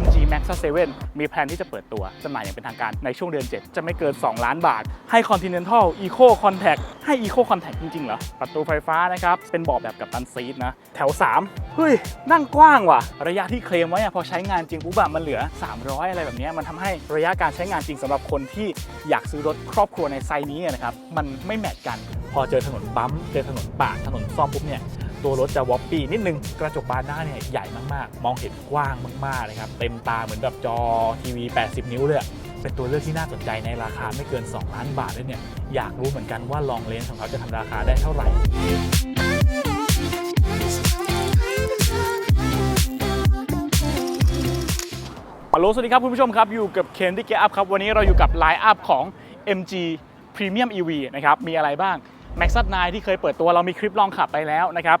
MG Max 7 มีแผนที่จะเปิดตัวจำหน่ายอย่างเป็นทางการในช่วงเดือน 7 จะไม่เกิน 2 ล้านบาท ให้ Continental Eco Contact ให้ Eco Contact จริงๆเหรอ ประตูไฟฟ้านะครับ เป็นเบาะแบบกับตันซีทนะ แถว 3 เฮ้ย นั่งกว้างว่ะ ระยะที่เคลมไว้อะพอใช้งานจริงปุ๊บะมันเหลือ 300 อะไรแบบนี้มันทำให้ระยะการใช้งานจริงสำหรับคนที่อยากซื้อรถครอบครัวในไซส์นี้นะครับมันไม่แมทกัน พอเจอถนนบัมเจอถนนป่าถนนซ่อมปุ๊บเนี่ย ตัวรถจะวอปปี้นิดนึง กระจกบานหน้าเนี่ยใหญ่มากๆ มองเห็นกว้างมากๆเลยครับ เต็มตาเหมือนแบบจอทีวี 80 นิ้วเลยเป็นตัวเลือกที่น่าสนใจในราคาไม่เกิน 2 ล้านบาทเลยเนี่ย อยากรู้เหมือนกันว่าลองเลนส์ของเขาจะทำราคาได้เท่าไหร่ฮัลโหลสวัสดีครับคุณผู้ชมครับ อยู่กับเคนที่เกียร์อัพครับ วันนี้เราอยู่กับไลน์อัพของ MG Premium EV นะครับ มีอะไรบ้าง Max 9ที่เคยเปิดตัวเรามีคลิปลองขับไปแล้วนะครับ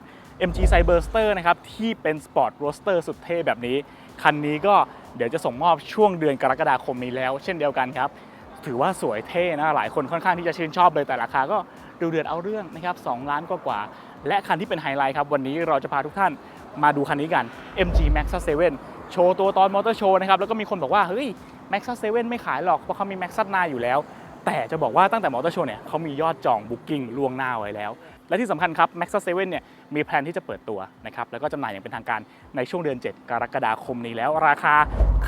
MG Cyberster นะครับที่เป็น Sport Roadster สุดเท่แบบนี้ คันนี้ก็เดี๋ยวจะส่งมอบช่วงเดือนกรกฎาคมนี้แล้ว เช่นเดียวกันครับ ถือว่าสวยเท่นะหลายคนค่อนข้างที่จะชื่นชอบเลยแต่ราคาก็ดูเดือดเอาเรื่องนะครับ2ล้านกว่าๆและคันที่เป็นไฮไลท์ครับ วันนี้เราจะพาทุกท่านมาดูคันนี้กัน MG Max 7โชว์ตัวตอนมอเตอร์โชว์นะครับแล้วก็มีคนบอกว่าเฮ้ย Max 7ไม่ขายหรอกเพราะเขามี Max 9อยู่แล้ว แต่จะบอกว่าตั้งแต่มอเตอร์โชว์เนี่ยเขามียอดจองบุ๊กิ้งล่วงหน้าไว้แล้ว และที่สำคัญครับ Max 7เนี่ยมีแพลนที่จะเปิดตัวนะครับแล้วก็จำหน่ายอย่างเป็นทางการในช่วงเดือน 7 กรกฎาคมนี้แล้ว ราคา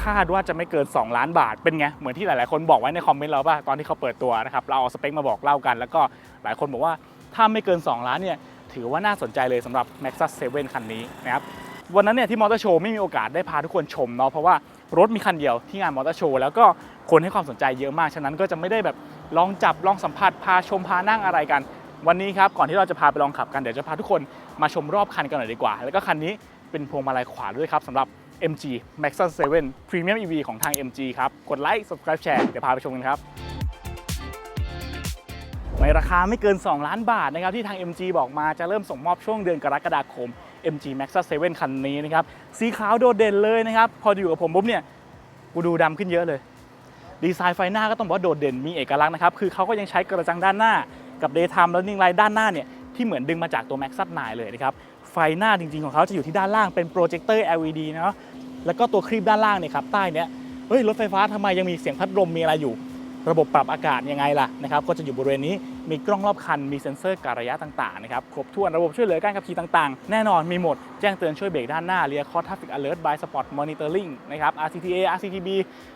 คาดว่าจะไม่เกิน 2 ล้านบาท เป็นไง เหมือนที่หลายๆ คนบอกไว้ในคอมเมนต์เราป่ะตอนที่เขาเปิดตัวนะครับเราเอาสเปคมาบอกเล่ากัน แล้วก็หลายคนบอกว่าถ้าไม่เกิน 2 ล้านเนี่ยถือว่าน่าสนใจเลยสำหรับ Max 7คันนี้นะครับวันนั้นเนี่ยที่มอเตอร์โชว์ไม่มีโอกาสได้พาทุกคนชมเนาะเพราะว่า รถมีคันเดียวที่งานมอเตอร์โชว์แล้วก็คนให้ความสนใจเยอะมาก ฉะนั้นก็จะไม่ได้แบบลองจับลองสัมผัสพาชมพานั่งอะไรกัน วันนี้ครับก่อนที่เราจะพาไปลองขับกันเดี๋ยวจะพาทุกคนมาชมรอบคันกันหน่อยดีกว่า แล้วก็คันนี้เป็นพวงมาลัยขวาด้วยครับสำหรับ MG Max 7 Premium EV ของทาง MG ครับ กดไลค์ subscribe แชร์เดี๋ยวพาไปชมกันครับ ในราคาไม่เกิน 2 ล้านบาทนะครับที่ทาง MG บอกมาจะเริ่มส่งมอบช่วงเดือนกรกฎาคม MG Max 7คันนี้นะครับสีขาวโดดเด่นเลยนะครับ พออยู่กับผมปุ๊บเนี่ยกูดูดำขึ้นเยอะเลย ดีไซน์ไฟหน้าก็ต้องบอกว่าโดดเด่นมีเอกลักษณ์นะครับ คือเขาก็ยังใช้กระจังด้านหน้ากับ Daytime Running Light ด้านหน้าเนี่ยที่เหมือนดึงมาจากตัว Max 9เลยนะครับไฟหน้าจริงๆของเขาจะอยู่ที่ด้านล่างเป็นโปรเจคเตอร์ LED เนาะแล้วก็ตัวครีบด้านล่างเนี่ยครับใต้เนี้ยเฮ้ยรถไฟฟ้าทำไมยังมีเสียงพัดลมมีอะไรอยู่ ระบบปรับอากาศยังไงล่ะนะครับก็จะอยู่บริเวณนี้มีกล้องรอบคันมีเซ็นเซอร์การระยะต่างๆนะครับครบถ้วนระบบช่วยเหลือการขับขี่ต่างๆ แน่นอนมีหมด แจ้งเตือนช่วยเบรกด้านหน้า Rear Cross Traffic Alert by Spot Monitoring นะครับ RCTA RCTB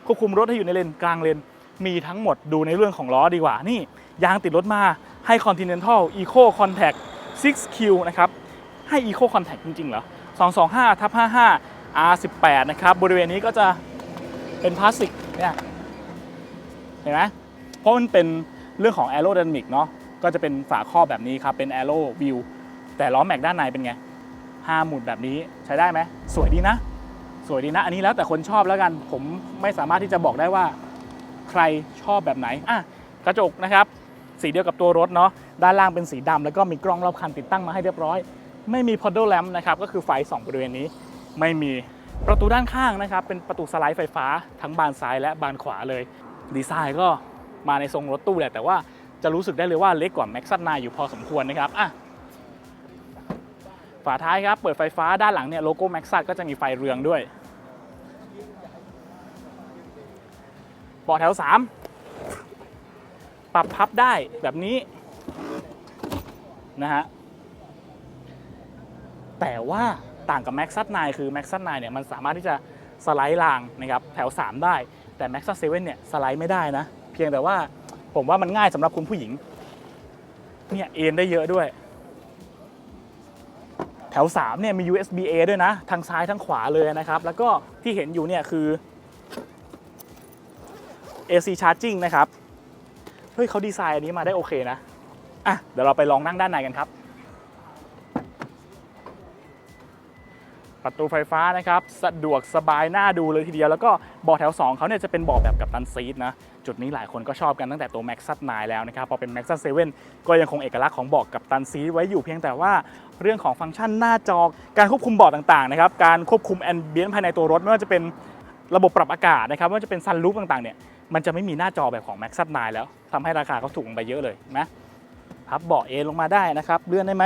ควบคุมรถให้อยู่ในเลนกลางเลนมีทั้งหมดดูในเรื่องของล้อดีกว่านี่ยางติดรถมาให้ Continental Eco Contact 6Q นะครับให้ Eco Contact จริงๆเหรอ225ทับ55 R18 นะครับบริเวณนี้ก็จะเป็นพลาสติกเนี่ย ห็นไหมเพราะมันเป็นเรื่องของ aerodynamic เนาะก็จะเป็นฝาครอบแบบนี้ครับ เป็น aero view แต่ล้อแม็กด้านในเป็นไงห้าหมุดแบบนี้ใช้ได้ไหมสวยดีนะ สวยดีนะ อันนี้แล้วแต่คนชอบแล้วกัน ผมไม่สามารถที่จะบอกได้ว่า ใครชอบแบบไหนอะกระจกนะครับ สีเดียวกับตัวรถเนาะด้านล่างเป็นสีดำแล้วก็มีกล้องรอบคันติดตั้งมาให้เรียบร้อย ไม่มี puddle lamp นะครับก็คือไฟสองบริเวณนี้ไม่มีประตูด้านข้างนะครับ เป็นประตูสไลด์ไฟฟ้าทั้งบานซ้ายและบานขวาเลย ดีไซน์ก็มาในทรงรถตู้แหละ แต่ว่าจะรู้สึกได้เลยว่าเล็กกว่า Max 9อยู่พอสมควรนะครับอะฝาท้ายครับ เปิดไฟฟ้าด้านหลังเนี่ยโลโก้ Max ก็จะมีไฟเรืองด้วยเบาะแถว 3 ปรับพับได้แบบนี้นะฮะแต่ว่าต่างกับ Max 9คือ Max 9เนี่ยมันสามารถที่จะสไลด์รางนะครับแถว 3 ได้ แต่ Max 7เนี่ยสไลด์ไม่ได้นะ เพียงแต่ว่าผมว่ามันง่ายสำหรับคุณผู้หญิง เนี่ยเอ็นได้เยอะด้วย แถว 3 เนี่ยมี USB A ด้วยนะ ทางซ้ายทั้งขวาเลยนะครับ แล้วก็ที่เห็นอยู่เนี่ยคือ AC charging นะครับ เฮ้ยเขาดีไซน์อันนี้มาได้โอเคนะ อะ เดี๋ยวเราไปลองนั่งด้านในกันครับ ประตูไฟฟ้านะครับ สะดวกสบายน่าดูเลยทีเดียว แล้วก็บาะแถว 2เขาเนี่ยจะเป็นบาะแบบกับตันซีทนะ จุดนี้หลายคนก็ชอบกันตั้งแต่ตัว Max 9แล้วนะครับ พอเป็น Max 7ก็ยังคงเอกลักษณ์ของบาะกับตันซีทไว้อยู่เพียงแต่ว่าเรื่องของฟังก์ชันหน้าจอ การควบคุมบาะต่างๆนะครับ การควบคุมแอมเบียนภายในตัวรถไม่ว่าจะเป็นระบบปรับอากาศนะครับไม่ว่าจะเป็นซันรูฟต่างๆเนี่ย มันจะไม่มีหน้าจอแบบของ Max 9แล้วทำให้ราคาเขาถูกลงไปเยอะเลยนะพับเบาะเอลงมาได้นะครับเลื่อนได้ไหม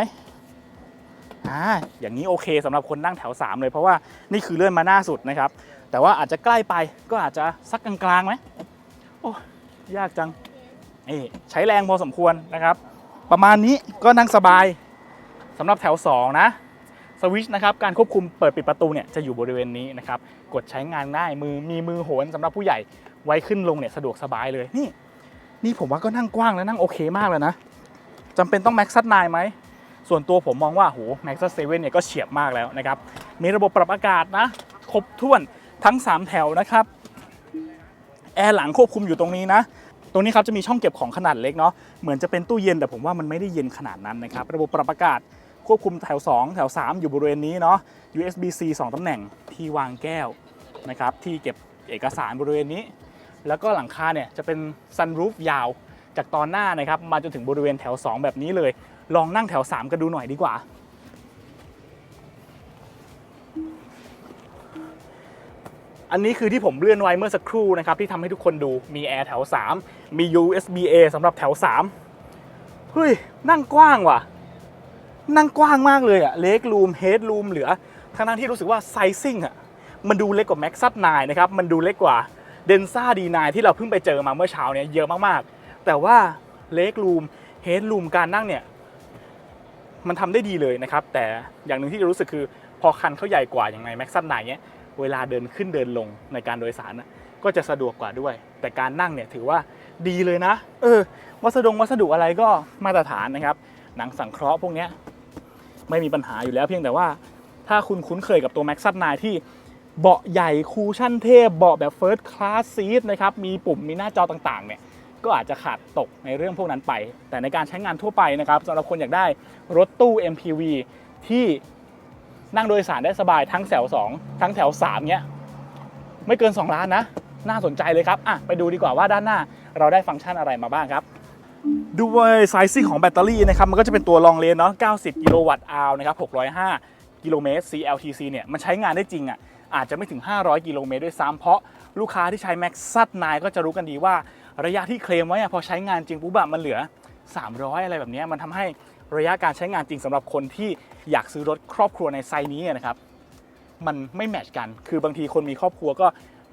อ่าอย่างนี้โอเคสำหรับคนนั่งแถว 3 เลยเพราะว่านี่คือเลื่อนมาหน้าสุดนะครับ แต่ว่าอาจจะใกล้ไปก็อาจจะสักกลางๆไหมโอ้ยากจังนี่ใช้แรงพอสมควรนะครับ ประมาณนี้ก็นั่งสบายสำหรับแถว 2 นะสวิชนะครับการควบคุมเปิดปิดประตูเนี่ยจะอยู่บริเวณนี้นะครับกดใช้งานง่ายมือมีมือโหนสำหรับผู้ใหญ่ไว้ขึ้นลงเนี่ยสะดวกสบายเลยนี่ นี่ผมว่าก็นั่งกว้างและนั่งโอเคมากเลยนะจำเป็นต้องแม็กซัสไนไหม ส่วนตัวผมมองว่าโหแม็กซัสเซเว่นเนี่ยก็เฉียบมากแล้วนะครับ มีระบบปรับอากาศนะ ครบถ้วนทั้ง 3 แถวนะครับ แอร์หลังควบคุมอยู่ตรงนี้นะ ตรงนี้ครับจะมีช่องเก็บของขนาดเล็กเนาะ เหมือนจะเป็นตู้เย็นแต่ผมว่ามันไม่ได้เย็นขนาดนั้นนะครับ ระบบปรับอากาศควบคุมแถว 2 แถว 3 อยู่บริเวณนี้เนาะ USB-C 2 ตำแหน่งที่วางแก้วนะครับที่เก็บเอกสารบริเวณนี้ แล้วก็หลังคาเนี่ยจะเป็นซันรูฟยาวจากตอนหน้านะครับมาจนถึงบริเวณแถว 2 แบบนี้เลย ลองนั่งแถว 3 กันดูหน่อยดีกว่า อันนี้คือที่ผมเลื่อนไว้เมื่อสักครู่นะครับ ที่ทำให้ทุกคนดูมีแอร์แถว 3 มี USB-A สำหรับแถว 3 เฮ้ย นั่งกว้างว่ะ นั่งกว้างมากเลยอะเล็กรูมเฮดรูมเหลือทั้งนั้นที่รู้สึกว่าไซซิ่งอะมันดูเล็กกว่าแม็กซั n 9นะครับ มันดูเล็กกว่าเดนซ่าดีนที่เราเพิ่งไปเจอมาเมื่อเช้าเนี่ยเยอะมากๆ แต่ว่าเล็กรูมเฮดรูมการนั่งเนี่ย มันทำได้ดีเลยนะครับ แต่อย่างหนึ่งที่จะรู้สึกคือพอคันเขาใหญ่กว่าอย่างในแม็กซั n 9เนี่ยเวลาเดินขึ้นเดินลงในการโดยสารนะก็จะสะดวกกว่าด้วย แต่การนั่งเนี่ยถือว่าดีเลยนะ เออ วัสดุวัสดุอะไรก็มาตรฐานนะครับ หนังสังเคราะห์พวกเนี้ยไม่มีปัญหาอยู่แล้วเพียงแต่ว่าถ้าคุณคุ้นเคยกับตัว Max ซั n 9ที่เบาะใหญ่คูชั่นเทพเบาะแบบ First Class Seat นะครับ มีปุ่มมีหน้าจอต่างๆเนี่ย ก็อาจจะขาดตกในเรื่องพวกนั้นไป แต่ในการใช้งานทั่วไปนะครับสำหรับคนอยากได้รถตู้ MPV ที่นั่งโดยสารได้สบายทั้งแถว 2 ทั้งแถว 3เนี้ยไม่เกิน 2 ล้านนะ น่าสนใจเลยครับอะไปดูดีกว่าว่าด้านหน้าเราได้ฟังก์ชันอะไรมาบ้างครับด้วยไซซิ่งของแบตเตอรี่นะครับมันก็จะเป็นตัวลองเลนเนาะ 90 กิโลวัตต์อาวนะครับ 605 กิโลเมตร CLTC เนี่ยมันใช้งานได้จริงอะอาจจะไม่ถึง 500 กิโลเมตรด้วยซ้ำเพราะลูกค้าที่ใช้ Max ซัด9ก็จะรู้กันดีว่า ระยะที่เคลมไว้พอใช้งานจริงปุ๊บมันเหลือ 300 อะไรแบบนี้มันทำให้ระยะการใช้งานจริงสำหรับคนที่อยากซื้อรถครอบครัวในไซส์นี้นะครับมันไม่แมทช์กัน คือบางทีคนมีครอบครัวก็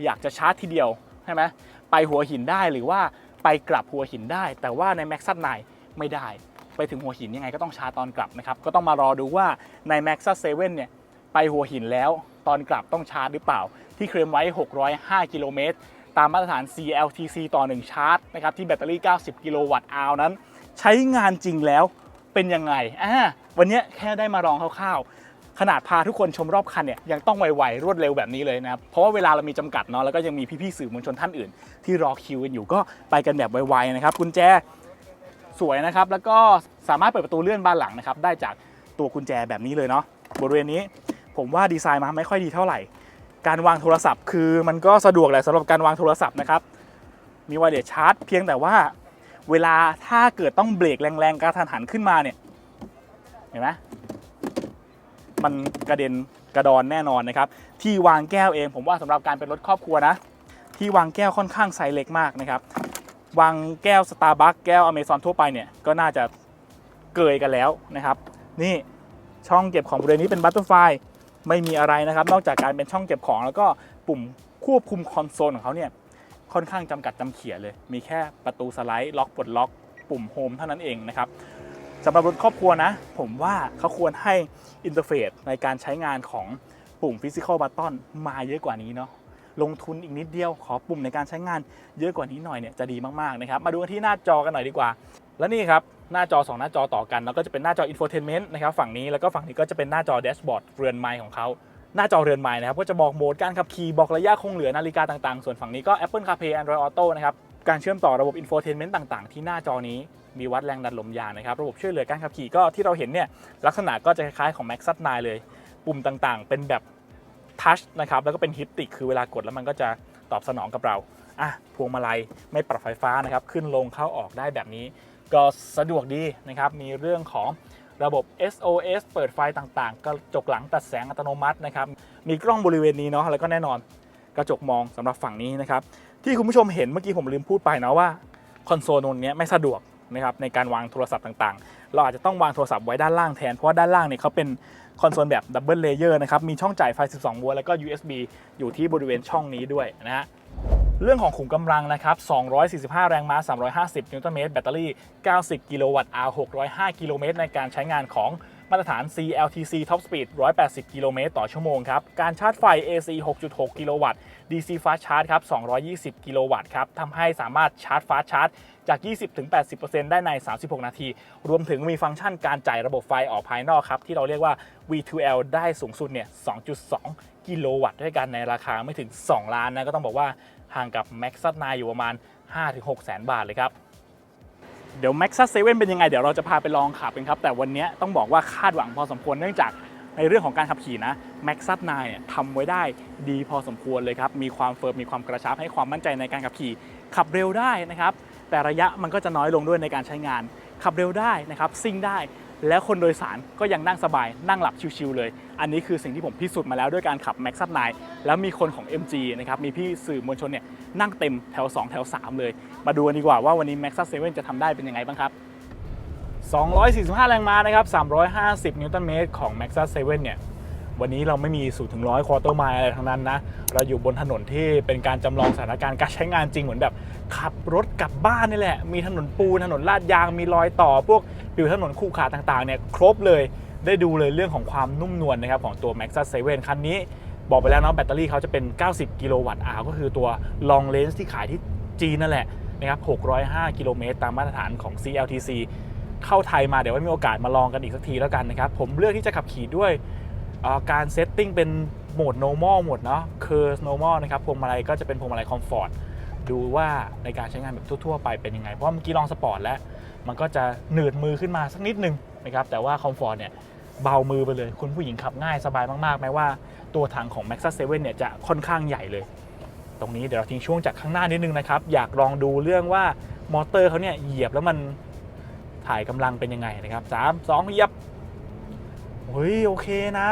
อยากจะชาร์จทีเดียวใช่ไหมไปหัวหินได้หรือว่าไปกลับหัวหินได้ แต่ว่าใน Max ซั9ไม่ได้ ไปถึงหัวหินยังไงก็ต้องชาร์จตอนกลับนะครับ ก็ต้องมารอดูว่าใน Max 7เนี่ยไปหัวหินแล้วตอนกลับต้องชาร์จหรือเปล่า ที่เคลมไว้ 605 กิโลเมตร ตามมาตรฐาน CLTC ต่อ 1 ชาร์จนะครับที่แบตเตอรี่ 90 กิโลวัตต์อาวนั้น ใช้งานจริงแล้วเป็นยังไงอ่าวันนี้แค่ได้มาลองคร่าวๆ ขนาดพาทุกคนชมรอบคันเนี่ยยังต้องไวๆ รวดเร็วแบบนี้เลยนะครับ เพราะว่าเวลาเรามีจำกัดเนาะแล้วก็ยังมีพี่ๆสื่อมวลชนท่านอื่น ที่รอคิวกันอยู่ก็ไปกันแบบไวๆนะครับกุญแจสวยนะครับแล้วก็สามารถเปิดประตูเลื่อนบานหลังนะครับได้จากตัวกุญแจแบบนี้เลยเนาะบริเวณนี้ผมว่าดีไซน์มาไม่ค่อยดีเท่าไหร่ การวางโทรศัพท์ คือมันก็สะดวกแหละสำหรับการวางโทรศัพท์นะครับมีไวเลสชาร์จ เพียงแต่ว่าเวลาถ้าเกิดต้องเบรกแรงๆกระทันหันขึ้นมาเนี่ยเห็นไหมมันกระเด็นกระดอนแน่นอนนะครับ ที่วางแก้วเองผมว่าสำหรับการเป็นรถครอบครัวนะ ที่วางแก้วค่อนข้างไซส์เล็กมากนะครับ วางแก้วสตาร์บัคแก้วอเมซอนทั่วไปเนี่ยก็น่าจะเกยกันแล้วนะครับ นี่ช่องเก็บของบริเวณนี้เป็นบัตเตอร์ไฟ ไม่มีอะไรนะครับ นอกจากการเป็นช่องเก็บของ แล้วก็ปุ่มควบคุมคอนโซลของเขาเนี่ยค่อนข้างจำกัดจำเขียเลย มีแค่ประตูสไลด์ล็อกปลดล็อก ปุ่มโฮมเท่านั้นเองนะครับสำหรับรถครอบครัวนะ ผมว่าเขาควรให้อินเทอร์เฟซในการใช้งานของปุ่มฟิสิกอลบัตตอนมาเยอะกว่านี้เนาะลงทุนอีกนิดเดียวขอปุ่มในการใช้งานเยอะกว่านี้หน่อยเนี่ยจะดีมากๆนะครับ มาดูกันที่หน้าจอกันหน่อยดีกว่า และนี่ครับหน้าจอ 2 หน้าจอต่อกันแล้วก็จะเป็นหน้าจอ infotainment นะครับฝั่งนี้แล้วก็ฝั่งนี้ก็จะเป็นหน้าจอแดชบอร์ดเรือนไม้ของเขาหน้าจอเรือนไม้นะครับก็จะบอกโหมดการขับขี่บอกระยะคงเหลือนาฬิกาต่างๆ ส่วนฝั่งนี้ก็ Apple CarPlay Android Auto นะครับการเชื่อมต่อระบบ infotainment ต่างๆ ที่หน้าจอนี้มีวัดแรงดันลมยางนะครับระบบช่วยเหลือการขับขี่ก็ที่เราเห็นเนี่ยลักษณะก็จะคล้ายๆของ Max 9เลย ปุ่มต่างๆ เป็นแบบทัชนะครับแล้วก็เป็นฮิปติกคือเวลากดแล้วมันก็จะตอบสนองกับเราอะพวงมาลัยไม่ปรับไฟฟ้านะครับขึ้นลงเข้าออกได้แบบนี้ ก็สะดวกดีนะครับ มีเรื่องของระบบ SOS เปิดไฟต่างๆ กระจกหลังตัดแสงอัตโนมัตินะครับ มีกล้องบริเวณนี้เนาะ แล้วก็แน่นอนกระจกมองสำหรับฝั่งนี้นะครับ ที่คุณผู้ชมเห็นเมื่อกี้ผมลืมพูดไปนะว่าคอนโซลตรงนี้ไม่สะดวกนะครับในการวางโทรศัพท์ต่างๆ เราอาจจะต้องวางโทรศัพท์ไว้ด้านล่างแทน เพราะว่าด้านล่างเนี่ยเขาเป็นคอนโซลแบบดับเบิลเลเยอร์นะครับ มีช่องจ่ายไฟ 12 โวลต์แล้วก็ USB อยู่ที่บริเวณช่องนี้ด้วยนะฮะ เรื่องของขุมกำลังนะครับ 245 แรงม้า 350 นิวตันเมตร แบตเตอรี่ 90 กิโลวัตต์ hour 605 กิโลเมตรในการใช้งานของมาตรฐาน CLTC Top Speed 180 กิโลเมตรต่อชั่วโมงครับ การชาร์จไฟ AC 6.6 กิโลวัตต์ DC Fast Charge ครับ 220 กิโลวัตต์ครับ ทำให้สามารถชาร์จ Fast Charge จาก 20-80%ได้ใน 36 นาที รวมถึงมีฟังก์ชันการจ่ายระบบไฟออกภายนอกครับ ที่เราเรียกว่า V2L ได้สูงสุดเนี่ย 2.2 กิโลวัตต์ด้วยกันในราคาไม่ถึง 2 ล้านนะ ก็ต้องบอกว่า ห่างกับ Max 9อยู่ประมาณ 5-6แสนบาทเลยครับเดี๋ยว Max 7เเป็นยังไง เดี๋ยวเราจะพาไปลองขับกันครับ แต่วันนี้ต้องบอกว่าคาดหวังพอสมควรเนื่องจากในเรื่องของการขับขี่นะ Max 9เนี่ยทำไว้ได้ดีพอสมควรเลยครับ มีความเฟิร์มมีความกระชับให้ความมั่นใจในการขับขี่ ขับเร็วได้นะครับ แต่ระยะมันก็จะน้อยลงด้วยในการใช้งาน ขับเร็วได้นะครับซิ่งได้ แล้วคนโดยสารก็ยังนั่งสบายนั่งหลับชิวๆเลย อันนี้คือสิ่งที่ผมพิสูจน์มาแล้วด้วยการขับ Max 9แล้วมีคนของ MG นะครับมีพี่สื่อมวลชนเนี่ยนั่งเต็มแถว 2 แถว 3 เลย มาดูกันดีกว่าว่าวันนี้ Max 7จะทำได้เป็นยังไงบ้างครับ 245 แรงม้านะครับ 350 นิวตันเมตรของ Max 7เเนี่ยวันนี้เราไม่มี0ถึง100ควอเตอร์ไมล์อะไรทั้งนั้นนะ เราอยู่บนถนนที่เป็นการจำลองสถานการณ์การใช้งานจริงเหมือนแบบ ขับรถกลับบ้านนี่แหละ มีถนนปูนถนนลาดยางมีรอยต่อพวก ผิวถนนคู่ขาต่างๆเนี่ยครบเลยได้ดูเลยเรื่องของความนุ่มนวลนะครับของตัว Max 7คันนี้ บอกไปแล้วเนาะแบตเตอรี่เขาจะเป็น 90 กิโลวัตต์อาวก็คือตัว long range ที่ขายที่จีนนั่นแหละนะครับ605 กิโลเมตรตามมาตรฐานของ CLTC เข้าไทยมาเดี๋ยวไว้มีโอกาสมาลองกันอีกสักทีแล้วกันนะครับ ผมเลือกที่จะขับขี่ด้วยการเซตติ้งเป็นโหมด normal หมดเนาะ curve normal นะครับพวงมาลัยก็จะเป็นพวงมาลัย comfort ดูว่าในการใช้งานแบบทั่ว ๆ ไปเป็นยังไง เพราะเมื่อกี้ลองสปอร์ตแล้ว มันก็จะหนืดมือขึ้นมาสักนิดนึงนะครับแต่ว่า comfort เนี่ยเบามือไปเลย คุณผู้หญิงขับง่ายสบายมากๆ แม้ว่าตัวถังของ Max 7เนี่ยจะค่อนข้างใหญ่เลย ตรงนี้เดี๋ยวเราทิ้งช่วงจากข้างหน้านิดนึงนะครับ อยากลองดูเรื่องว่ามอเตอร์เขาเนี่ยเหยียบแล้วมันถ่ายกำลังเป็นยังไงนะครับสามสองเหยียบเฮ้ยโอเคนะ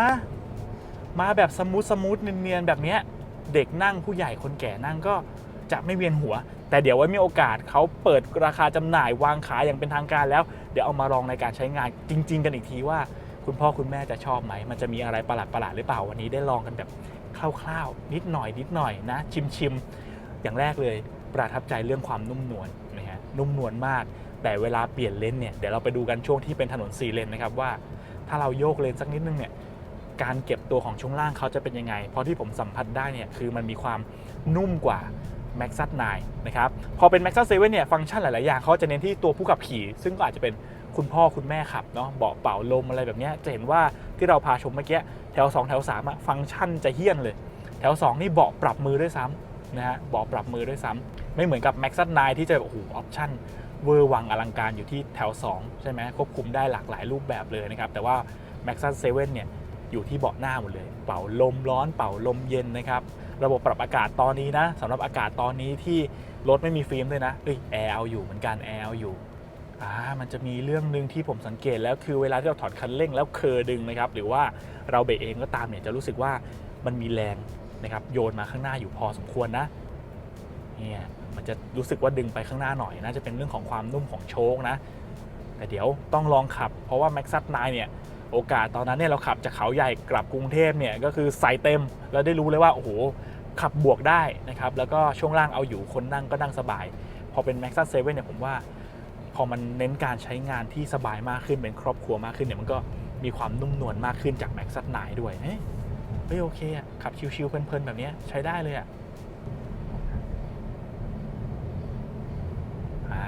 มาแบบสมูทสมูทเนียนๆแบบเนี้ยเด็กนั่งผู้ใหญ่คนแก่นั่งก็ จะไม่เวียนหัว แต่เดี๋ยวไว้มีโอกาสเขาเปิดราคาจำหน่ายวางขายอย่างเป็นทางการแล้ว เดี๋ยวเอามาลองในการใช้งานจริง ๆ กันอีกทีว่า คุณพ่อคุณแม่จะชอบไหม มันจะมีอะไรประหลาดประหลาดๆหรือเปล่าวันนี้ได้ลองกันแบบคร่าวๆนิดหน่อยนิดหน่อยนะชิมชิมๆอย่างแรกเลยประทับใจเรื่องความนุ่มนวลนะฮะนุ่มนวลมาก แต่เวลาเปลี่ยนเลนเนี่ยเดี๋ยวเราไปดูกันช่วงที่เป็นถนนสี่เลนนะครับว่า ถ้าเราโยกเลนสักนิดนึงเนี่ยการเก็บตัวของช่วงล่างเขาจะเป็นยังไง เพราะที่ผมสัมผัสได้เนี่ยคือมันมีความนุ่มกว่า Max 9นะครับ พอเป็น Max 7เนี่ย ฟังก์ชันหลาย ๆ อย่างเขาจะเน้นที่ตัวผู้ขับขี่ ซึ่งก็อาจจะเป็นคุณพ่อคุณแม่ขับเนาะเบาะเป่าลมอะไรแบบนี้จะเห็นว่าที่เราพาชมเมื่อกี้แถว 2 แถว3อะฟังก์ชันจะเฮี้ยนเลย แถว 2 นี่เบาะปรับมือด้วยซ้ำนะฮะเบาะปรับมือด้วยซ้ำไม่เหมือนกับ Max 9ที่จะแบบโอ้โหออปชั่นเวอร์วังอลังการอยู่ที่แถว 2 ใช่ไหมควบคุมได้หลากหลายรูปแบบเลยนะครับแต่ว่า Max 7เนี่ยอยู่ที่เบาะหน้าหมดเลย เป่าลมร้อนเป่าลมเย็นนะครับ ระบบปรับอากาศตอนนี้นะสำหรับอากาศตอนนี้ที่รถไม่มีฟิล์มด้วยนะเอ้ยแอร์เอาอยู่เหมือนกันแอร์เอาอยู่อ่ามันจะมีเรื่องหนึ่งที่ผมสังเกตแล้วคือเวลาที่เราถอดคันเร่งแล้วเคอดึงนะครับ หรือว่าเราเบรกเองก็ตามเนี่ยจะรู้สึกว่ามันมีแรงนะครับโยนมาข้างหน้าอยู่พอสมควรนะเนี่ยมันจะรู้สึกว่าดึงไปข้างหน้าหน่อยน่าจะเป็นเรื่องของความนุ่มของโชคนะ แต่เดี๋ยวต้องลองขับ เพราะว่า Max 9เนี่ย โอกาสตอนนั้นเนี่ยเราขับจากเขาใหญ่กลับกรุงเทพเนี่ยก็คือใส่เต็มแล้วได้รู้เลยว่าโอ้โหขับบวกได้นะครับแล้วก็ช่วงล่างเอาอยู่คนนั่งก็นั่งสบาย พอเป็น Max 7เซเนี่ยผมว่า พอมันเน้นการใช้งานที่สบายมากขึ้นเป็นครอบครัวมากขึ้นเนี่ยมันก็มีความนุ่มนวลมากขึ้นจาก Max 9ด้วยเฮ้ยเฮ้ยโอเคอะขับชิวๆเพลินๆแบบนี้ใช้ได้เลยอะอ่า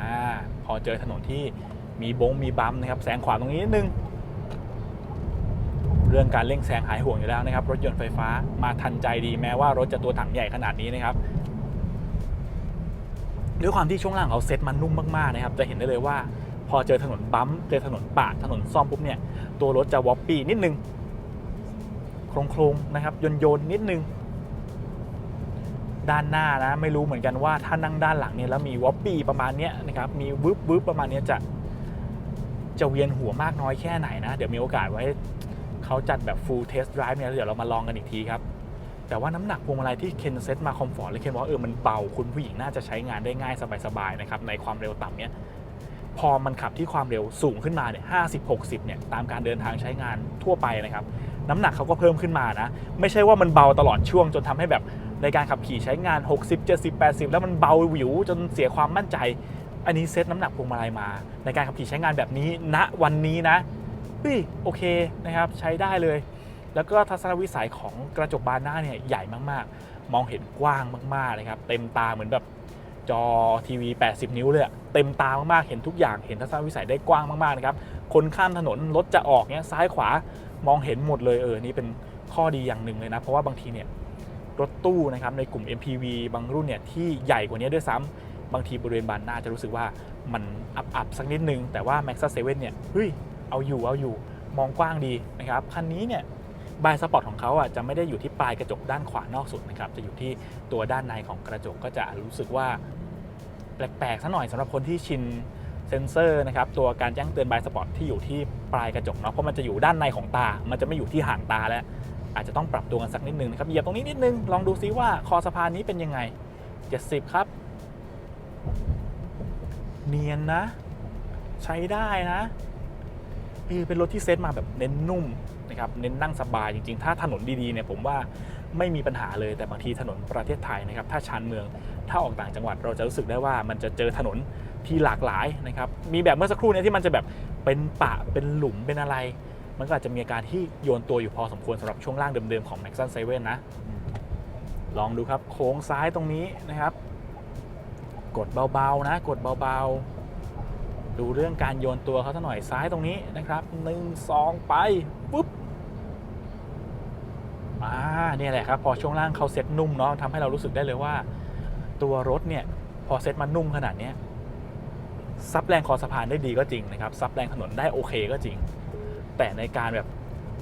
พอเจอถนนที่มีบงมีบัมนะครับแซงขวาตรงนี้นิดนึง เรื่องการเร่งแซงหายห่วงอยู่แล้วนะครับ รถยนต์ไฟฟ้ามาทันใจดีแม้ว่ารถจะตัวถังใหญ่ขนาดนี้นะครับด้วยความที่ช่วงล่างเขาเซ็ตมันนุ่มมากๆนะครับ จะเห็นได้เลยว่า พอเจอถนนบัมเจอถนนปาดถนนซ่อมปุ๊บเนี่ยตัวรถจะวอปปี้นิดนึงโครงๆนะครับโยนโยนนิดนึง ด้านหน้านะไม่รู้เหมือนกันว่าถ้านั่งด้านหลังเนี่ยแล้วมีวอปปี้ประมาณเนี้ยนะครับมีวึบวึบประมาณเนี้ยจะจะเวียนหัวมากน้อยแค่ไหนนะ เดี๋ยวมีโอกาสไว้ เขาจัดแบบ full test drive เนี่ยเดี๋ยวเรามาลองกันอีกทีครับ แต่ว่าน้ำหนักพวงมาลัยที่เคนเซ็ตมาคอมฟอร์ตและเคนว่าเออมันเบาคุณผู้หญิงน่าจะใช้งานได้ง่ายสบายๆนะครับในความเร็วต่ำเนี่ยพอมันขับที่ความเร็วสูงขึ้นมาเนี่ย50 60เนี่ยตามการเดินทางใช้งานทั่วไปนะครับ น้ำหนักเขาก็เพิ่มขึ้นมานะ ไม่ใช่ว่ามันเบาตลอดช่วงจนทำให้แบบในการขับขี่ใช้งาน 60 70 80 แล้วมันเบาหวิวจนเสียความมั่นใจ อันนี้เซตน้ำหนักพวงมาลัยมา ในการขับขี่ใช้งานแบบนี้ณวันนี้นะ เฮ้ยโอเคนะครับใช้ได้เลย แล้วก็ทัศนวิสัยของกระจกบานหน้าเนี่ยใหญ่มากๆ มองเห็นกว้างมากๆเลยครับเต็มตาเหมือนแบบจอทีวี 80 นิ้วเลยเต็มตามากๆ เห็นทุกอย่าง เห็นทัศนวิสัยได้กว้างมากๆนะครับ คนข้ามถนนรถจะออกเนี่ยซ้ายขวามองเห็นหมดเลยเออ นี่เป็นข้อดีอย่างหนึ่งเลยนะ เพราะว่าบางทีเนี่ยรถตู้นะครับในกลุ่ม MPV บางรุ่นเนี่ยที่ใหญ่กว่านี้ด้วยซ้ำบางทีบริเวณบานหน้าจะรู้สึกว่ามันอับๆสักนิดนึง แต่ว่า Max 7เนี่ยเฮ้ย เอาอยู่เอาอยู่มองกว้างดีนะครับคันนี้เนี่ยบายสปอร์ตของเขาอะจะไม่ได้อยู่ที่ปลายกระจกด้านขวานอกสุดนะครับจะอยู่ที่ตัวด้านในของกระจกก็จะรู้สึกว่าแปลกๆสักหน่อยสำหรับคนที่ชินเซนเซอร์นะครับตัวการแจ้งเตือนบายสปอร์ตที่อยู่ที่ปลายกระจกเนาะเพราะมันจะอยู่ด้านในของตา มันจะไม่อยู่ที่ห่างตาแล้ว อาจจะต้องปรับตัวกันสักนิดนึงนะครับเหยียบตรงนี้นิดนึงลองดูซิว่าคอสะพานนี้เป็นยังไง 70 ครับ เนียนนะ ใช้ได้นะ เป็นรถที่เซตมาแบบเน้นนุ่มนะครับเน้นนั่งสบายจริงๆ ถ้าถนนดีๆเนี่ยผมว่าไม่มีปัญหาเลยแต่บางทีถนนประเทศไทยนะครับถ้าชานเมืองถ้าออกต่างจังหวัดเราจะรู้สึกได้ว่ามันจะเจอถนนที่หลากหลายนะครับมีแบบเมื่อสักครู่เนี้ที่มันจะแบบเป็นปะเป็นหลุมเป็นอะไร มันก็อาจจะมีอาการที่โยนตัวอยู่พอสมควรสำหรับช่วงล่างเดิมๆของ Maxon 7นะอืมลองดูครับโค้งซ้ายตรงนี้นะครับ กดเบาๆนะ กดเบาๆ ดูเรื่องการโยนตัวเขาสักหน่อยซ้ายตรงนี้นะครับหนึ่งสองไปปุ๊บอ่าเนี่ยแหละครับพอช่วงล่างเขาเซ็ตนุ่มเนาะทำให้เรารู้สึกได้เลยว่า ตัวรถเนี่ยพอเซ็ตมานุ่มขนาดเนี้ยซับแรงคอสะพานได้ดีก็จริงนะครับซับแรงถนนได้โอเคก็จริง แต่ในการแบบ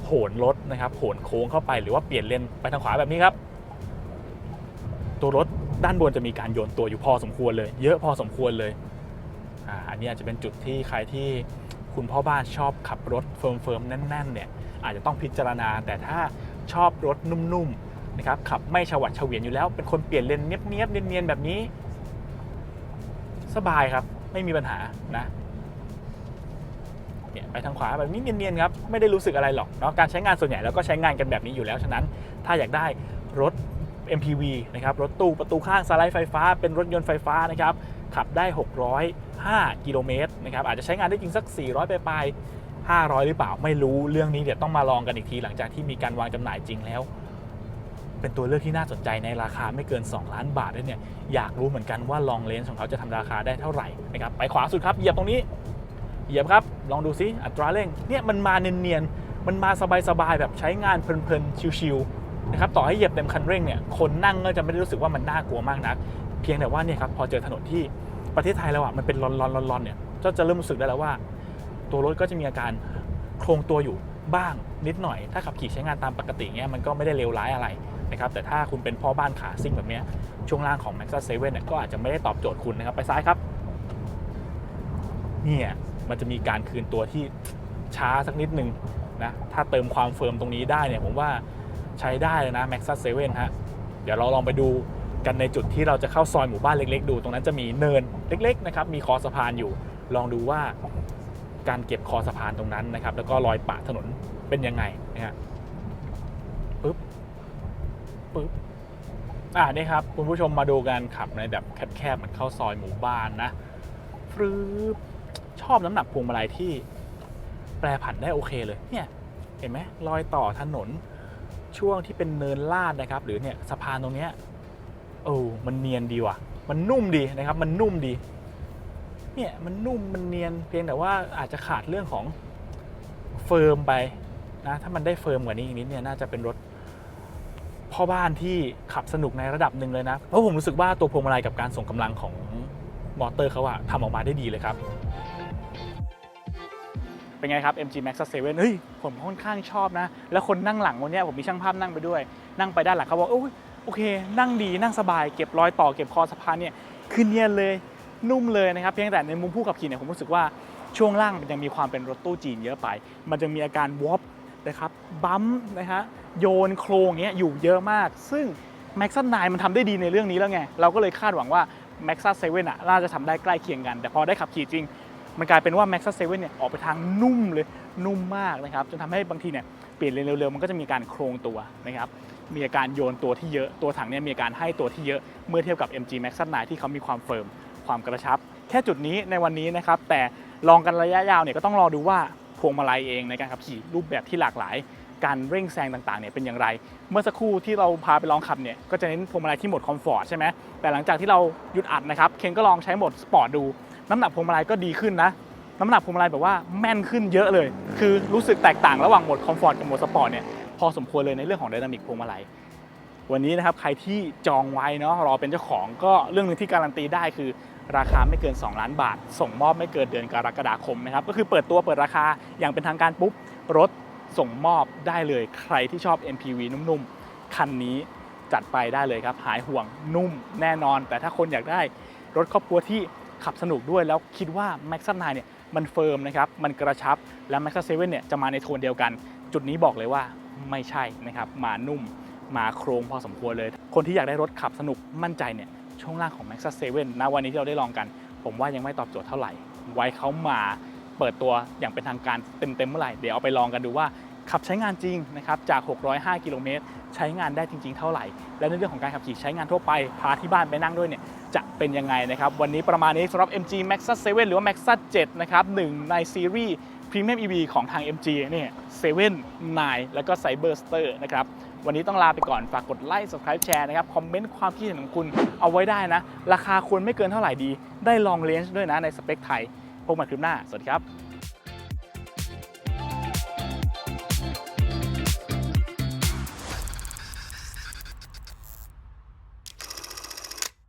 โหนรถนะครับโหนโค้งเข้าไปหรือว่าเปลี่ยนเลนไปทางขวาแบบนี้ครับ ตัวรถด้านบนจะมีการโยนตัวอยู่พอสมควรเลย เยอะพอสมควรเลย อันนี้อาจจะเป็นจุดที่ใครที่คุณพ่อบ้านชอบขับรถเฟิร์มๆแน่นๆเนี่ยอาจจะต้องพิจารณา แต่ถ้าชอบรถนุ่มๆนะครับขับไม่ฉวัดเฉวียนอยู่แล้ว เป็นคนเปลี่ยนเลนเนียบๆเนียนๆแบบนี้ สบายครับไม่มีปัญหานะเนี่ยไปทางขวาแบบนี้เนียนๆครับไม่ได้รู้สึกอะไรหรอกเนาะการใช้งานส่วนใหญ่เราก็ใช้งานกันแบบนี้อยู่แล้วฉะนั้น ถ้าอยากได้รถ MPV นะครับรถตู้ประตูข้างสไลด์ไฟฟ้าเป็นรถยนต์ไฟฟ้านะครับ ขับได้ 605 กิโลเมตรนะครับอาจจะใช้งานได้จริงสัก 400 ไปปลาย500 หรือเปล่าไม่รู้เรื่องนี้เดี๋ยวต้องมาลองกันอีกที หลังจากที่มีการวางจำหน่ายจริงแล้ว เป็นตัวเลือกที่น่าสนใจในราคาไม่เกิน 2 ล้านบาทด้วยเนี่ยอยากรู้เหมือนกันว่าลองเลนส์ของเขาจะทำราคาได้เท่าไหร่นะครับไปขวาสุดครับเหยียบตรงนี้เหยียบครับ ลองดูซิอัตราเร่งเนี่ยมันมาเนียนๆ มันมาสบายๆ แบบใช้งานเพลินๆ ชิวๆนะครับต่อให้เหยียบเต็มคันเร่งเนี่ยคนนั่งก็จะไม่ได้รู้สึกว่ามันน่ากลัวมากนัก เพียงแต่ว่าเนี่ยครับพอเจอถนนที่ประเทศไทยแล้วอะมันเป็นลอนลอนลอนลอนเนี่ยก็จะเริ่มรู้สึกได้แล้วว่า ตัวรถก็จะมีอาการโครงตัวอยู่บ้างนิดหน่อย ถ้าขับขี่ใช้งานตามปกติเงี้ยมันก็ไม่ได้เลวร้ายอะไรนะครับแต่ถ้าคุณเป็นพ่อบ้านขาซิ่งแบบเนี้ยช่วงล่างของ Max 7เนี่ยก็อาจจะไม่ได้ตอบโจทย์คุณนะครับไปซ้ายครับเนี่ยมันจะมีการคืนตัวที่ช้าสักนิดนึงนะถ้าเติมความเฟิร์มตรงนี้ได้เนี่ยผมว่าใช้ได้เลยนะ Max 7ฮะเดี๋ยวเราลองไปดู กันในจุดที่เราจะเข้าซอยหมู่บ้านเล็ก ๆ ดู ตรงนั้นจะมีเนินเล็กๆนะครับมีคอสะพานอยู่ ลองดูว่าการเก็บคอสะพานตรงนั้นนะครับ แล้วก็รอยปะถนนเป็นยังไงนะฮะปึ๊บปึ๊บอ่านี่ครับคุณผู้ชมมาดูกันขับในแบบแคบๆเหมือนเข้าซอยหมู่บ้านนะฟรึบชอบน้ำหนักพวงมาลัยที่แปรผันได้โอเคเลยเนี่ยเห็นไหมรอยต่อถนนช่วงที่เป็นเนินลาดนะครับ หรือเนี่ยสะพานตรงเนี้ย โอ้มันเนียนดีว่ะ มันนุ่มดีนะครับ มันนุ่มดี เนี่ยมันนุ่มมันเนียนเพียงแต่ว่าอาจจะขาดเรื่องของเฟิร์มไปนะถ้ามันได้เฟิร์มกว่านี้อีกนิดเนี่ยน่าจะเป็นรถพ่อบ้านที่ขับสนุกในระดับหนึ่งเลยนะ เพราะผมรู้สึกว่าตัวพวงมาลัยกับการส่งกำลังของมอเตอร์เขาอะทำออกมาได้ดีเลยครับ เป็นไงครับ MG Max 7เฮ้ย ผมค่อนข้างชอบนะ แล้วคนนั่งหลังวันนี้ผมมีช่างภาพนั่งไปด้วย นั่งไปด้านหลังเขาบอกโอ้ย โอเค นั่งดีนั่งสบายเก็บรอยต่อเก็บคอสะพานเนี่ยคือเนียนเลยนุ่มเลยนะครับ เพียงแต่ในมุมผู้ขับขี่เนี่ยผมรู้สึกว่าช่วงล่างมันยังมีความเป็นรถตู้จีนเยอะไป มันจะมีอาการวอปนะครับบัมนะฮะโยนโครงเงี้ยอยู่เยอะมาก ซึ่ง Max 9มันทำได้ดีในเรื่องนี้แล้วไง เราก็เลยคาดหวังว่า Max 7อะน่าจะทำได้ใกล้เคียงกัน แต่พอได้ขับขี่จริง มันกลายเป็นว่า Max 7เซเว่นเนี่ยออกไปทางนุ่มเลยนุ่มมากนะครับจนทำให้บางทีเนี่ยเปลี่ยนเลนเร็วๆมันก็จะมีการโครงตัวนะครับ มีอาการโยนตัวที่เยอะตัวถังเนี่ยมีอาการให้ตัวที่เยอะเมื่อเทียบกับ MG Max 9ที่เขามีความเฟิร์มความกระชับ แค่จุดนี้ในวันนี้นะครับแต่ลองกันระยะยาวเนี่ยก็ต้องรอดูว่าพวงมาลัยเองในการขับขี่รูปแบบที่หลากหลาย การเร่งแซงต่างๆเนี่ยเป็นอย่างไร เมื่อสักครู่ที่เราพาไปลองขับเนี่ยก็จะเน้นพวงมาลัยที่โหมดคอมฟอร์ตใช่ไหมแต่หลังจากที่เราหยุดอัดนะครับเคนก็ลองใช้โหมดสปอร์ตดู น้ำหนักพวงมาลัยก็ดีขึ้นนะน้ำหนักพวงมาลัยแบบว่าแม่นขึ้นเยอะเลย คือรู้สึกแตกต่างระหว่างโหมดคอมฟอร์ตกับโหมดสปอร์ตเนี่ย พอสมควรเลยในเรื่องของไดนามิกพวงมาลัยวันนี้นะครับใครที่จองไว้เนาะรอเป็นเจ้าของก็เรื่องหนึงที่การันตีได้คือราคาไม่เกิน 2 ล้านบาท ส่งมอบไม่เกินเดือนกรกฎาคมนะครับก็คือเปิดตัวเปิดราคาอย่างเป็นทางการปุ๊บรถส่งมอบได้เลยใครที่ชอบ MPV นุ่มๆ คันนี้จัดไปได้เลยครับ หายห่วงนุ่มแน่นอน แต่ถ้าคนอยากได้รถครอบครัวที่ขับสนุกด้วยแล้วคิดว่า Max 9เนี่ยมันเฟิร์มนะครับ มันกระชับและ Max 7เนี่ยจะมาในโทนเดียวกัน จุดนี้บอกเลยว่า ไม่ใช่นะครับมานุ่มมาโครงพอสมควรเลย คนที่อยากได้รถขับสนุกมั่นใจเนี่ยช่วงล่างของ Max 7นะวันนี้ที่เราได้ลองกัน ผมว่ายังไม่ตอบโจทย์เท่าไหร่ ไว้เขามาเปิดตัวอย่างเป็นทางการเต็มๆเมื่อไหร่ เดี๋ยวเอาไปลองกันดูว่าขับใช้งานจริงนะครับจาก 605 กิโลเมตรใช้งานได้จริง ๆ เท่าไหร่ และในเรื่องของการขับขี่ใช้งานทั่วไปพาที่บ้านไปนั่งด้วยเนี่ย จะเป็นยังไงนะครับ วันนี้ประมาณนี้สำหรับ MG Max 7หรือว่า Max 7นะครับหนึ่งในซีรีส์ Premium EV ของทาง MG เนี่ย7 9 แล้วก็ Cyberster นะครับ วันนี้ต้องลาไปก่อน ฝากกดไลค์ subscribe แชร์นะครับ คอมเมนต์ความคิดเห็นของคุณเอาไว้ได้นะ ราคาควรไม่เกินเท่าไหร่ดี ได้ลองเลนส์ด้วยนะในสเปคไทยพบกันคลิปหน้า สวัสดีครับ